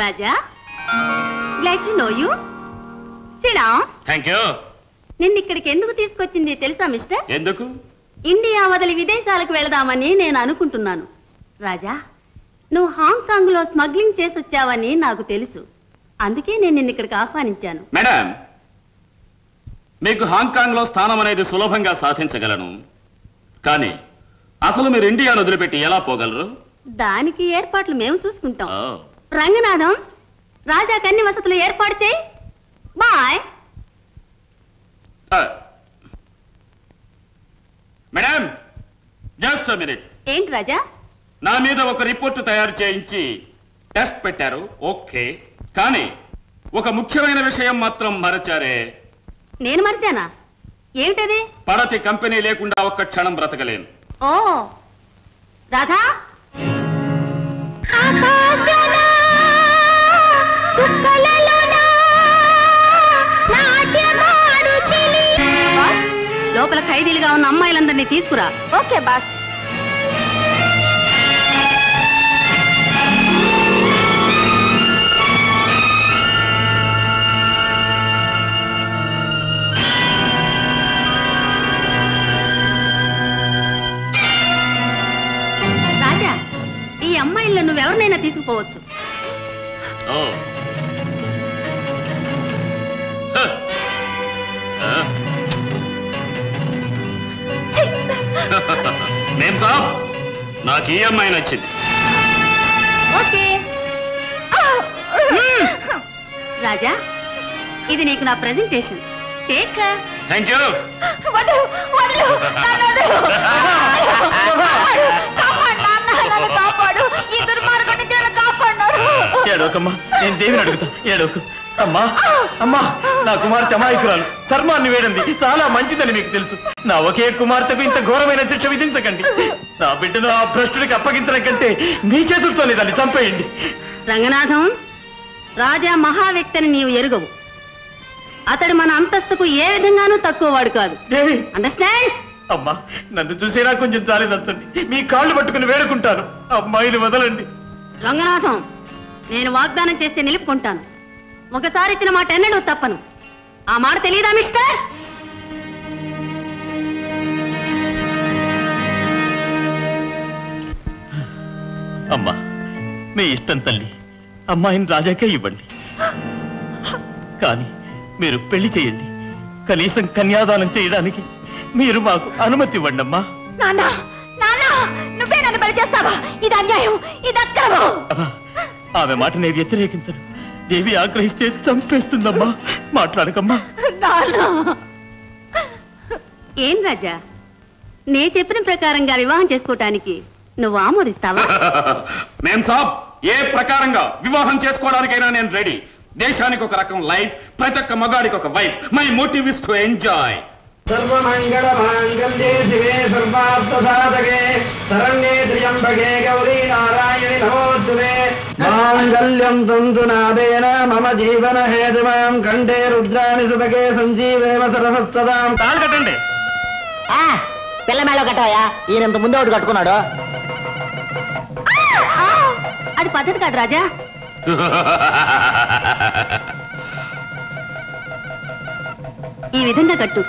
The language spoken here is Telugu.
Raja glad to know you సిడా thank you నిన్ను ఇక్కడికి ఎందుకు తీసుకొచ్చింది తెలుసా మిస్టర్ ఎందుకు? ఇండియా వదిలి విదేశాలకు వెళదామని నేను అనుకుంటున్నాను. రాజా నువ్వు హాంకాంగ్లో స్మగ్లింగ్ చేసి వచ్చావని నాకు తెలుసు. అందుకే నేను నిన్ను ఇక్కడికి ఆహ్వానించాను. మేడం మీకు హాంకాంగ్లో స్థానం అనేది సులభంగా సాధించగలను. కానీ అసలు మీరు ఇండియాను వదిలిపెట్టి ఎలా పోగలరు? దానికి ఏర్పాట్లు మేము చూసుకుంటాం. రంగనాథం రాజా కన్ని వసతులు ఏర్పాటు చేయి. బాయ్. మేడం జస్ట్ మినిట్ ఏంటి రాజా? నా మీద ఒక రిపోర్ట్ తయారు చేయించి టెస్ట్ పెట్టారు ఓకే. కానీ ఒక ముఖ్యమైన విషయం మాత్రం మరచారే. నేను మర్చానా? ఏమిటది? పడతి కంపెనీ లేకుండా ఒక్క క్షణం బ్రతకలేను. ఓ రాధా? లోపల ఖైదీలుగా ఉన్న అమ్మాయిలందరినీ తీసుకురా ఓకే బాస్ రాజా ఈ అమ్మాయిల్లో నువ్వెవరినైనా తీసుకుపోవచ్చు ఓ హ. ఆ. మేం సాబ్ నాకు ఈ అమ్మాయి నచ్చింది. ఓకే. మ్మ్. రాజా ఇది నీకు నా ప్రెజెంటేషన్ టేక్ థ్యాంక్ యూ వదు వదులు నన్ను వదులు. కాపాడు నాన్న, నన్ను కాపాడు. ఈ దుర్మార్గం నుంచి నన్ను కాపాడినారు ఏడోకమ్మా నేను దేవిని అడుగుతా. ఏడోకు అమ్మా అమ్మా నా కుమార్తె అమాయకురాలు. ధర్మాన్ని వేడండి. చాలా మంచిదని మీకు తెలుసు. నా ఒకే కుమార్తెకు ఇంత ఘోరమైన శిక్ష విధించకండి. నా బిడ్డను ఆ భ్రష్టుడికి అప్పగించడం కంటే మీ చేతులతోనే దాన్ని చంపేయండి. రంగనాథం రాజా మహావ్యక్తిని నీవు ఎరుగవు. అతడు మన అంతస్తుకు ఏ విధంగానూ తక్కువ వాడు కాదు. దేవి అండర్స్టాండ్ అమ్మా నన్ను చూసేనా కొంచెం జాలి దంచండి మీ కాళ్ళు పట్టుకుని వేడుకుంటాను. అమ్మాయిని వదలండి. రంగనాథం నేను వాగ్దానం చేస్తే నిలుపుకుంటాను. ఒకసారి ఇచ్చిన మాట ఎన్నడూ తప్పను. ఆ మాట తెలియదా మిస్టర్? అమ్మా మీ ఇష్టం తల్లి. అమ్మాయిని రాజాకే ఇవ్వండి. కానీ మీరు పెళ్ళి చేయండి. కనీసం కన్యాదానం చేయడానికి మీరు మాకు అనుమతి ఇవ్వండి అమ్మా. నాన్న నాన్న నువ్వే నన్ను బలి చేస్తావా? ఇది అన్యాయం ఇది అక్రమం. అమ్మా, ఆమె మాట నేను వ్యతిరేకించను. దేవి ఆగ్రహిస్తే చంపేస్తుందమ్మా. మాట్లాడకమ్మా. ఏం రాజా? నే చెప్పిన ప్రకారంగా వివాహం చేసుకోవటానికి నువ్వు ఆమోదిస్తావా? మేం సాబ్ ఏ ప్రకారంగా వివాహం చేసుకోవడానికైనా నేను రెడీ. దేశానికి ఒక రకం లైఫ్ ప్రతి ఒక్క మగాడికి ఒక wife. My motive is to enjoy. సర్వమంగళ మాంగళ్యే శివే సర్వార్థసాధకే శరణ్యే త్ర్యంబకే గౌరీ నారాయణి నమోస్తుతే మాంగళ్యం తంతు నాదేన మమ జీవన హేతుమాం కంఠే రుద్రాణి సుభగే సంజీవేమ సరసత్తదాం. తాళి కట్టండి. పిల్ల మేళ కట్టవయ్యా. ఈయనంత ముందే ఒకటి కట్టుకున్నాడు. అది పద్ధతి కాదు రాజా. ఈ విధంగా కట్టు.